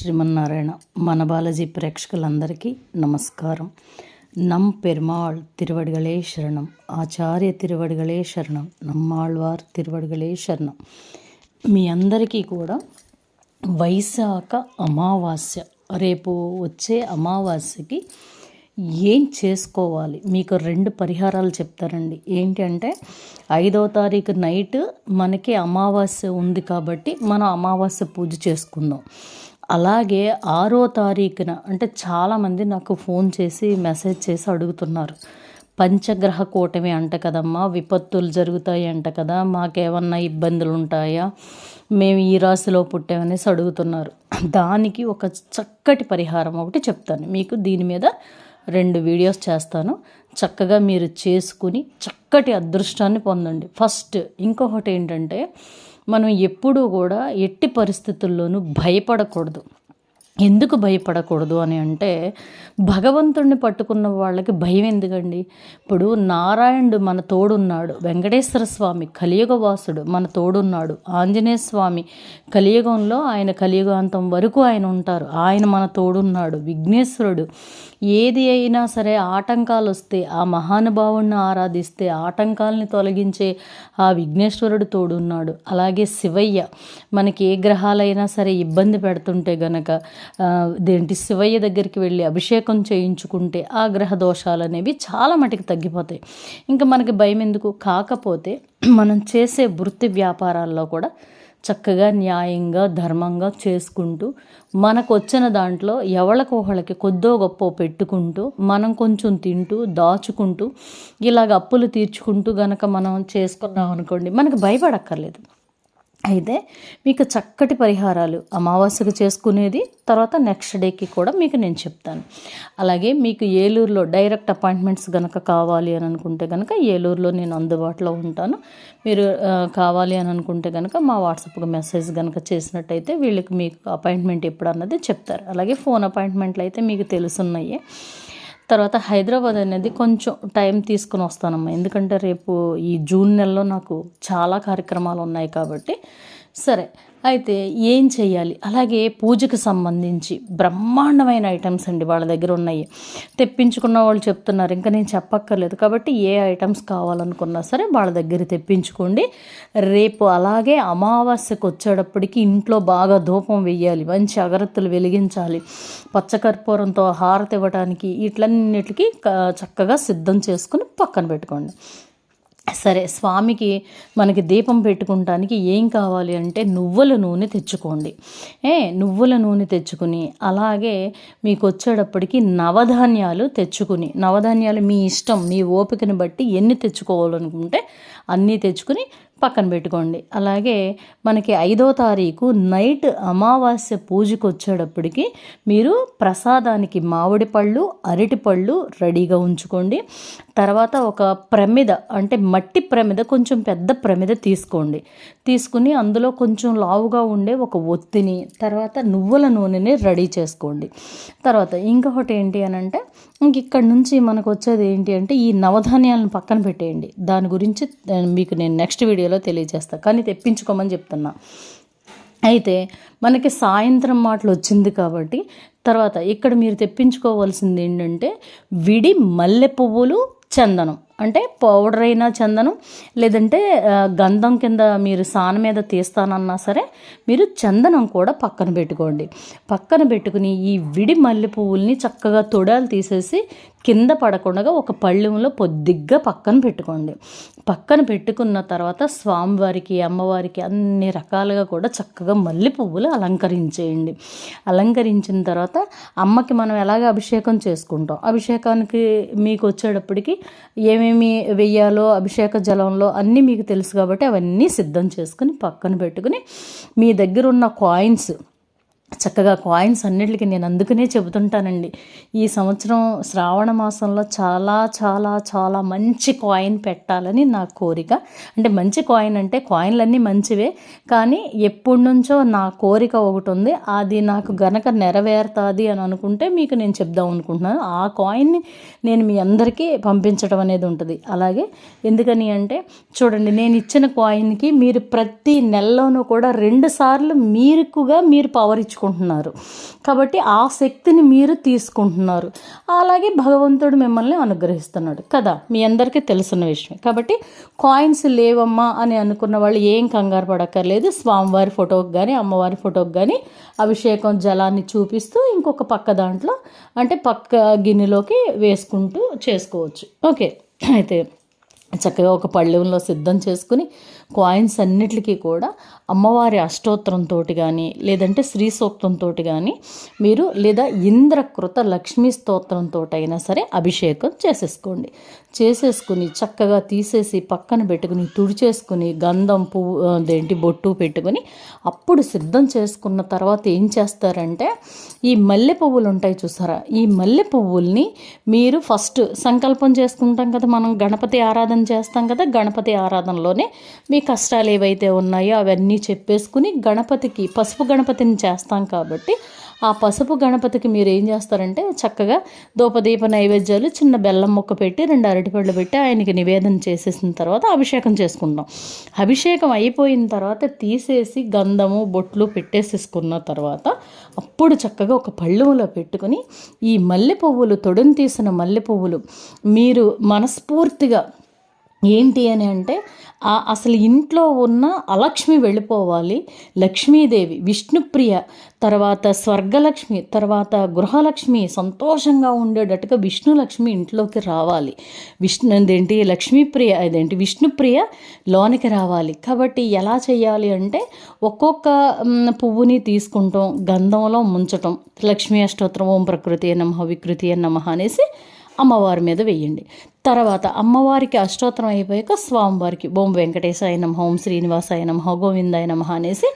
శ్రీమన్నారాయణ మన బాలాజీ ప్రేక్షకులందరికీ నమస్కారం. నమ్ పెరుమాళ్ తిరువడిగలే శరణం. ఆచార్య తిరువడిగలే శరణం. నమ్మాళ్వార్ తిరువడిగలే శరణం. మీ అందరికీ కూడా వైశాఖ అమావాస్య రేపు వచ్చే అమావాస్యకి ఏం చేసుకోవాలి? మీకు రెండు పరిహారాలు చెప్తారండి ఏంటంటే ఐదవ తారీఖు నైట్ మనకి అమావాస్య ఉంది కాబట్టి మనం అమావాస్య పూజ చేసుకుందాం. అలాగే ఆరో తారీఖున అంటే చాలామంది నాకు ఫోన్ చేసి మెసేజ్ చేసి అడుగుతున్నారు. పంచగ్రహ కూటమి అంట కదమ్మా విపత్తులు జరుగుతాయి అంట కదా మాకేమన్నా ఇబ్బందులు ఉంటాయా మేము ఈ రాశిలో పుట్టామనేసి అడుగుతున్నారు. దానికి ఒక చక్కటి పరిహారం ఒకటి చెప్తాను. మీకు దీని మీద రెండు వీడియోస్ చేస్తాను. చక్కగా మీరు చేసుకుని చక్కటి అదృష్టాన్ని పొందండి. ఫస్ట్ ఇంకొకటి ఏంటంటే మనం ఎప్పుడూ కూడా ఎట్టి పరిస్థితుల్లోనూ భయపడకూడదు. ఎందుకు భయపడకూడదు అని అంటే భగవంతుడిని పట్టుకున్న వాళ్ళకి భయం ఎందుకండి? ఇప్పుడు నారాయణుడు మన తోడున్నాడు వెంకటేశ్వర స్వామి కలియుగ వాసుడు మన తోడున్నాడు ఆంజనేయ స్వామి కలియుగంలో ఆయన కలియుగాంతం వరకు ఆయన ఉంటారు ఆయన మన తోడున్నాడు విఘ్నేశ్వరుడు. ఏది అయినా సరే ఆటంకాలు వస్తే ఆ మహానుభావుడిని ఆరాధిస్తే ఆటంకాలని తొలగించే ఆ విఘ్నేశ్వరుడు తోడున్నాడు. అలాగే శివయ్య మనకి ఏ గ్రహాలైనా సరే ఇబ్బంది పెడుతుంటే గనక దేంటి శివయ్య దగ్గరికి వెళ్ళి అభిషేకం చేయించుకుంటే ఆ గ్రహ దోషాలు అనేవి చాలా మటుకు తగ్గిపోతాయి. ఇంకా మనకి భయం ఎందుకు? కాకపోతే మనం చేసే వృత్తి వ్యాపారాల్లో కూడా చక్కగా న్యాయంగా ధర్మంగా చేసుకుంటూ మనకు వచ్చిన దాంట్లో ఎవరికి ఒకళ్ళకి కొద్దో గొప్ప పెట్టుకుంటూ మనం కొంచెం తింటూ దాచుకుంటూ ఇలాగ అప్పులు తీర్చుకుంటూ గనక మనం చేసుకున్నాం అనుకోండి మనకు భయపడక్కర్లేదు. అయితే మీకు చక్కటి పరిహారాలు అమావాస్యకు చేసుకునేది తర్వాత నెక్స్ట్ డేకి కూడా మీకు నేను చెప్తాను. అలాగే మీకు ఏలూరులో డైరెక్ట్ అపాయింట్మెంట్స్ కనుక కావాలి అని అనుకుంటే కనుక ఏలూరులో నేను అందుబాటులో ఉంటాను. మీరు కావాలి అని అనుకుంటే కనుక మా వాట్సాప్కి మెసేజ్ కనుక చేసినట్టయితే వీళ్ళకి మీకు అపాయింట్మెంట్ ఎప్పుడు అన్నది చెప్తారు. అలాగే ఫోన్ అపాయింట్మెంట్లు అయితే మీకు తెలుసున్నాయి. తర్వాత హైదరాబాద్ అనేది కొంచెం టైం తీసుకుని వస్తానమ్మా. ఎందుకంటే రేపు ఈ జూన్ నెలలో నాకు చాలా కార్యక్రమాలు ఉన్నాయి కాబట్టి. సరే అయితే ఏం చేయాలి అలాగే పూజకు సంబంధించి బ్రహ్మాండమైన ఐటమ్స్ అండి వాళ్ళ దగ్గర ఉన్నాయి. తెప్పించుకున్న వాళ్ళు చెప్తున్నారు ఇంకా నేను చెప్పక్కర్లేదు. కాబట్టి ఏ ఐటమ్స్ కావాలనుకున్నా సరే వాళ్ళ దగ్గర తెప్పించుకోండి. రేపు అలాగే అమావాస్యకు వచ్చేటప్పటికి ఇంట్లో బాగా ధూపం వెయ్యాలి మంచి అగరత్తులు వెలిగించాలి పచ్చకర్పూరంతో హారతి ఇవ్వడానికి ఇట్లన్నిటికీ చక్కగా సిద్ధం చేసుకుని పక్కన పెట్టుకోండి. సరే స్వామికి మనకి దీపం పెట్టుకుంటానికి ఏం కావాలి అంటే నువ్వుల నూనె తెచ్చుకోండి. ఏ నువ్వుల నూనె తెచ్చుకుని అలాగే మీకు వచ్చేటప్పటికి నవధాన్యాలు తెచ్చుకుని నవధాన్యాలు మీ ఇష్టం మీ ఓపికని బట్టి ఎన్ని తెచ్చుకోవాలనుకుంటే అన్నీ తెచ్చుకుని పక్కన పెట్టుకోండి. అలాగే మనకి ఐదో తారీఖు నైట్ అమావాస్య పూజకు వచ్చేటప్పటికి మీరు ప్రసాదానికి మామిడి పళ్ళు అరటి పళ్ళు రెడీగా ఉంచుకోండి. తర్వాత ఒక ప్రమిద అంటే మట్టి ప్రమిద కొంచెం పెద్ద ప్రమిద తీసుకోండి. తీసుకుని అందులో కొంచెం లావుగా ఉండే ఒక ఒత్తిని తర్వాత నువ్వుల నూనెని రెడీ చేసుకోండి. తర్వాత ఇంకొకటి ఏంటి అని అంటే ఇంక ఇక్కడ నుంచి మనకు వచ్చేది ఏంటి అంటే ఈ నవధాన్యాలను పక్కన పెట్టేయండి. దాని గురించి మీకు నేను నెక్స్ట్ వీడియోలో తెలియజేస్తాను కానీ తెప్పించుకోమని చెప్తున్నా. అయితే మనకి సాయంత్రం మాటలు వచ్చింది కాబట్టి తర్వాత ఇక్కడ మీరు తెప్పించుకోవాల్సింది ఏంటంటే విడి మల్లె పువ్వులు చందనం. అంటే పౌడర్ అయినా చందనం లేదంటే గంధం కింద మీరు సాన మీద తీస్తానన్నా సరే మీరు చందనం కూడా పక్కన పెట్టుకోండి. పక్కన పెట్టుకుని ఈ విడి మల్లె పువ్వుల్ని చక్కగా తొడాలు తీసేసి కింద పడకుండా ఒక పళ్ళెంలో పొద్దిగ్గా పక్కన పెట్టుకోండి. పక్కన పెట్టుకున్న తర్వాత స్వామివారికి అమ్మవారికి అన్ని రకాలుగా కూడా చక్కగా మల్లె పువ్వులు అలంకరించేయండి. అలంకరించిన తర్వాత అమ్మకి మనం ఎలాగ అభిషేకం చేసుకుంటాం? అభిషేకానికి మీకు వచ్చేటప్పటికి ఏమేమి వెయ్యాలో అభిషేక జలంలో అన్నీ మీకు తెలుసు కాబట్టి అవన్నీ సిద్ధం చేసుకుని పక్కన పెట్టుకుని మీ దగ్గర ఉన్న కాయిన్స్ చక్కగా కాయిన్స్ అన్నిటికీ నేను అందుకనే చెబుతుంటానండి. ఈ సంవత్సరం శ్రావణ మాసంలో చాలా చాలా చాలా మంచి కాయిన్ పెట్టాలని నా కోరిక. అంటే మంచి కాయిన్ అంటే కాయిన్లన్నీ మంచివే కానీ ఎప్పటి నుంచో నా కోరిక ఒకటి ఉంది. అది నాకు గనక నెరవేరుతుంది అని అనుకుంటే మీకు నేను చెప్దాం అనుకుంటున్నాను. ఆ కాయిన్ని నేను మీ అందరికీ పంపించడం అనేది ఉంటుంది. అలాగే ఎందుకని అంటే చూడండి నేను ఇచ్చిన కాయిన్కి మీరు ప్రతి నెలలోనూ కూడా రెండు సార్లు మీరుకుగా మీరు పవర్ ఇచ్చు నేర్చుకుంటున్నారు కాబట్టి ఆ శక్తిని మీరు తీసుకుంటున్నారు. అలాగే భగవంతుడు మిమ్మల్ని అనుగ్రహిస్తున్నాడు. కదా? మీ అందరికీ తెలిసిన విషయం. కాబట్టి కాయిన్స్ లేవమ్మా అని అనుకున్న వాళ్ళు ఏం కంగారు పడక్కర్లేదు. స్వామివారి ఫోటోకి కానీ అమ్మవారి ఫోటోకి కానీ అభిషేకం జలాన్ని చూపిస్తూ ఇంకొక పక్క దాంట్లో అంటే పక్క గిన్నెలోకి వేసుకుంటూ చేసుకోవచ్చు. ఓకే. అయితే చక్కగా ఒక పళ్ళెంలో సిద్ధం చేసుకుని కాయిన్స్ అన్నిటికీ కూడా అమ్మవారి అష్టోత్తరంతో కానీ లేదంటే శ్రీ సూక్తంతో కానీ మీరు లేదా ఇంద్రకృత లక్ష్మీ స్తోత్రంతో అయినా సరే అభిషేకం చేసేసుకోండి. చేసేసుకుని చక్కగా తీసేసి పక్కన పెట్టుకుని తుడిచేసుకుని గంధం పువ్వు అదేంటి బొట్టు పెట్టుకుని అప్పుడు సిద్ధం చేసుకున్న తర్వాత ఏం చేస్తారంటే ఈ మల్లె పువ్వులు ఉంటాయి చూసారా? ఈ మల్లె పువ్వుల్ని మీరు ఫస్ట్ సంకల్పం చేసుకుంటాం కదా మనం గణపతి ఆరాధన చేస్తాం కదా గణపతి ఆరాధనలోనే మీ కష్టాలు ఏవైతే ఉన్నాయో అవన్నీ చెప్పేసుకుని గణపతికి పసుపు గణపతిని చేస్తాం కాబట్టి ఆ పసుపు గణపతికి మీరు ఏం చేస్తారంటే చక్కగా దూపదీప నైవేద్యాలు చిన్న బెల్లం ముక్క పెట్టి రెండు అరటిపళ్ళు పెట్టి ఆయనకి నివేదన చేసేసిన తర్వాత అభిషేకం చేసుకుంటాం. అభిషేకం అయిపోయిన తర్వాత తీసేసి గంధము బొట్లు పెట్టేసేసుకున్న తర్వాత అప్పుడు చక్కగా ఒక పళ్ళులో పెట్టుకుని ఈ మల్లె పువ్వులు తొడుని తీసిన మల్లె పువ్వులు మీరు మనస్ఫూర్తిగా ఏంటి అని అంటే ఆ అసలు ఇంట్లో ఉన్న అలక్ష్మి వెళ్ళిపోవాలి లక్ష్మీదేవి విష్ణుప్రియ తర్వాత స్వర్గలక్ష్మి తర్వాత గృహలక్ష్మి సంతోషంగా ఉండేటట్టుగా విష్ణులక్ష్మి ఇంట్లోకి రావాలి. విష్ణు అదేంటి లక్ష్మీప్రియ అదేంటి విష్ణుప్రియ లోనికి రావాలి. కాబట్టి ఎలా చేయాలి అంటే ఒక్కొక్క పువ్వుని తీసుకుంటాం గంధంలో ముంచటం. లక్ష్మీ అష్టోత్తరం ఓం ప్రకృతి నమ వికృతి నమ అనేసి అమ్మవారి మీద వేయండి. తర్వాత అమ్మవారికి అష్టోత్తరం అయిపోయాక స్వామివారికి బొమ్మ వెంకటేశాయ నమ ఓం శ్రీనివాసాయ నమ గోవిందాయ నమ అనేసి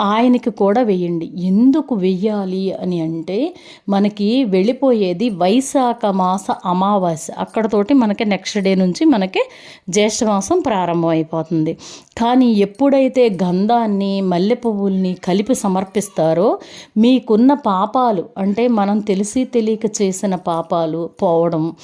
ఆయనకి కూడా వెయ్యండి ఎందుకు వెయ్యాలి అని అంటే మనకి వెళ్ళిపోయేది వైశాఖ మాస అమావాస్య. అక్కడతోటి మనకి నెక్స్ట్ డే నుంచి మనకి జ్యేష్ఠమాసం ప్రారంభం అయిపోతుంది కానీ ఎప్పుడైతే గంధాన్ని మల్లె పువ్వుల్ని కలిపి సమర్పిస్తారో మీకున్న పాపాలు అంటే మనం తెలిసి తెలియక చేసిన పాపాలు పోవడం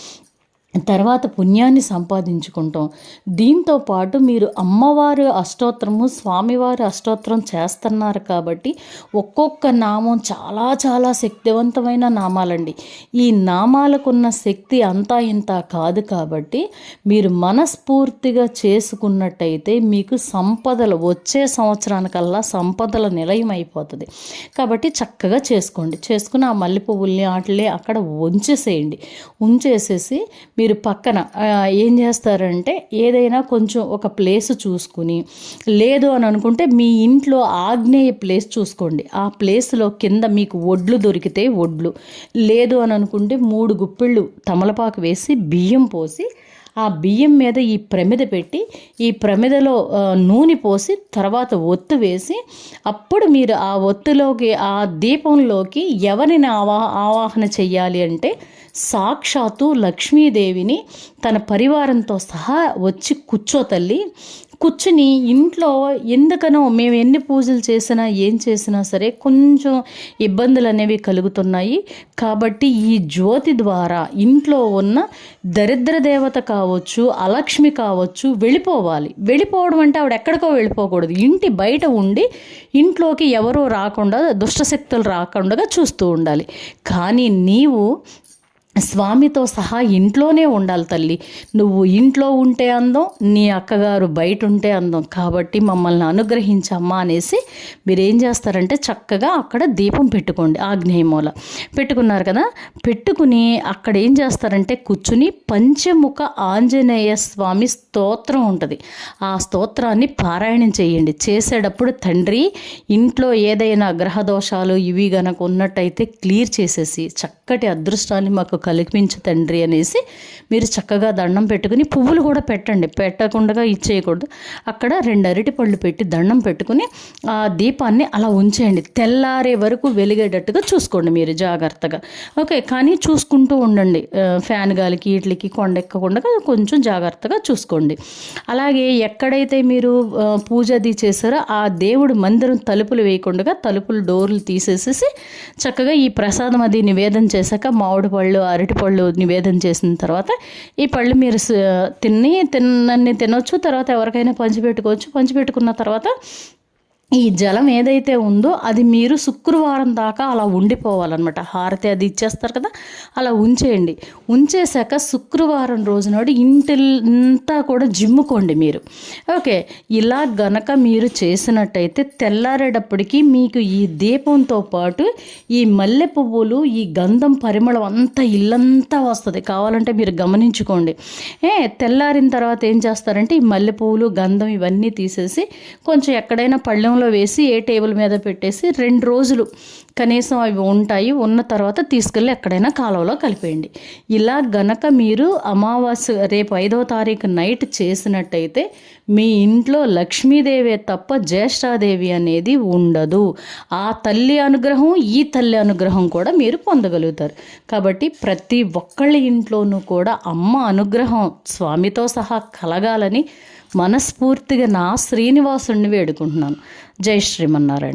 తర్వాత పుణ్యాన్ని సంపాదించుకుంటాం. దీంతో పాటు మీరు అమ్మవారి అష్టోత్తరము స్వామివారి అష్టోత్తరం చేస్తున్నారు కాబట్టి ఒక్కొక్క నామం చాలా చాలా శక్తివంతమైన నామాలండి. ఈ నామాలకున్న శక్తి అంతా ఇంత కాదు కాబట్టి మీరు మనస్ఫూర్తిగా చేసుకున్నట్టయితే మీకు సంపదలు వచ్చే సంవత్సరానికల్లా సంపదల నిలయం అయిపోతుంది. కాబట్టి చక్కగా చేసుకోండి. చేసుకుని ఆ మల్లె పువ్వుల్ని వాటిని అక్కడ ఉంచేసేయండి. ఉంచేసేసి మీరు పక్కన ఏం చేస్తారంటే ఏదైనా కొంచెం ఒక ప్లేస్ చూసుకుని లేదు అని అనుకుంటే మీ ఇంట్లో ఆగ్నేయ ప్లేస్ చూసుకోండి. ఆ ప్లేస్లో కింద మీకు ఒడ్లు దొరికితే ఒడ్లు లేదు అని అనుకుంటే మూడు గుప్పిళ్ళు తమలపాకు వేసి బియ్యం పోసి ఆ బియ్యం మీద ఈ ప్రమిద పెట్టి ఈ ప్రమిదలో నూనె పోసి తర్వాత ఒత్తు వేసి అప్పుడు మీరు ఆ ఒత్తులోకి ఆ దీపంలోకి ఎవరిని ఆవా ఆవాహన చెయ్యాలి అంటే సాక్షాత్తు లక్ష్మీదేవిని తన పరివారంతో సహా వచ్చి కూర్చో తల్లి. కూర్చుని ఇంట్లో ఎందుకనో మేము ఎన్ని పూజలు చేసినా ఏం చేసినా సరే కొంచెం ఇబ్బందులు అనేవి కలుగుతున్నాయి. కాబట్టి ఈ జ్యోతి ద్వారా ఇంట్లో ఉన్న దరిద్ర దేవత కావచ్చు అలక్ష్మి కావచ్చు వెళ్ళిపోవాలి. వెళ్ళిపోవడం అంటే ఆవిడ ఎక్కడికో వెళ్ళిపోకూడదు. ఇంటి బయట ఉండి ఇంట్లోకి ఎవరూ రాకుండా దుష్టశక్తులు రాకుండా చూస్తూ ఉండాలి. కానీ నీవు స్వామితో సహా ఇంట్లోనే ఉండాలి తల్లి. నువ్వు ఇంట్లో ఉంటే అందం నీ అక్కగారు బయట ఉంటే అందం. కాబట్టి మమ్మల్ని అనుగ్రహించమ్మా అనేసి మీరు ఏం చేస్తారంటే చక్కగా అక్కడ దీపం పెట్టుకోండి ఆగ్నేయమూల. పెట్టుకున్నారు కదా? పెట్టుకుని అక్కడ ఏం చేస్తారంటే కూర్చుని పంచముఖ ఆంజనేయ స్వామి స్తోత్రం ఉంటుంది. ఆ స్తోత్రాన్ని పారాయణం చేయండి. చేసేటప్పుడు తండ్రి ఇంట్లో ఏదైనా గ్రహదోషాలు ఇవి గనక ఉన్నట్టయితే క్లియర్ చేసేసి చక్కటి అదృష్టాన్ని మాకు కల్పించు తండ్రి అనేసి మీరు చక్కగా దండం పెట్టుకుని పువ్వులు కూడా పెట్టండి. పెట్టకుండా ఇచ్చేయకూడదు అక్కడ రెండు అరటి పళ్ళు పెట్టి దండం పెట్టుకుని ఆ దీపాన్ని అలా ఉంచేయండి. తెల్లారే వరకు వెలిగేటట్టుగా చూసుకోండి మీరు జాగ్రత్తగా. ఓకే కానీ చూసుకుంటూ ఉండండి. ఫ్యాన్ గాలికి వీటికి కొండెక్కకుండా కొంచెం జాగ్రత్తగా చూసుకోండి. అలాగే ఎక్కడైతే మీరు పూజ అది చేశారో ఆ దేవుడు మందిరం తలుపులు వేయకుండా తలుపులు డోర్లు తీసేసేసి చక్కగా ఈ ప్రసాదం అది నివేదన చేశాక మామిడి పళ్ళు అరటి పళ్ళు నివేదన చేసిన తర్వాత ఈ పళ్ళు మీరు తిని తిన్నన్ని తినొచ్చు తర్వాత ఎవరికైనా పంచిపెట్టుకోవచ్చు. పంచిపెట్టుకున్న తర్వాత ఈ జలం ఏదైతే ఉందో అది మీరు శుక్రవారం దాకా అలా ఉండిపోవాలన్నమాట. హారతి అది ఇచ్చేస్తారు కదా అలా ఉంచేయండి. ఉంచేశాక శుక్రవారం రోజు నాడు ఇంటింతా కూడా జిమ్ముకోండి మీరు. ఓకే ఇలా గనక మీరు చేసినట్టయితే తెల్లారేటప్పటికి మీకు ఈ దీపంతో పాటు ఈ మల్లె పువ్వులు ఈ గంధం పరిమళం అంతా ఇల్లంతా వస్తుంది. కావాలంటే మీరు గమనించుకోండి. ఏ తెల్లారిన తర్వాత ఏం చేస్తారంటే ఈ మల్లె పువ్వులు గంధం ఇవన్నీ తీసేసి కొంచెం ఎక్కడైనా పళ్ళెం పళ్ళెంలో వేసి ఏ టేబుల్ మీద పెట్టేసి రెండు రోజులు కనీసం అవి ఉంటాయి. ఉన్న తర్వాత తీసుకెళ్ళి ఎక్కడైనా కాలువలో కలిపేయండి. ఇలా గనక మీరు అమావాస్య రేపు ఐదో తారీఖు నైట్ చేసినట్టయితే మీ ఇంట్లో లక్ష్మీదేవి తప్ప జ్యేష్ఠాదేవి అనేది ఉండదు. ఆ తల్లి అనుగ్రహం ఈ తల్లి అనుగ్రహం కూడా మీరు పొందగలుగుతారు. కాబట్టి ప్రతి ఒక్కళ్ళ ఇంట్లోనూ కూడా అమ్మ అనుగ్రహం స్వామితో సహా కలగాలని మనస్ఫూర్తిగా నా శ్రీనివాసుని వేడుకుంటున్నాను. జై శ్రీమన్నారాయణ.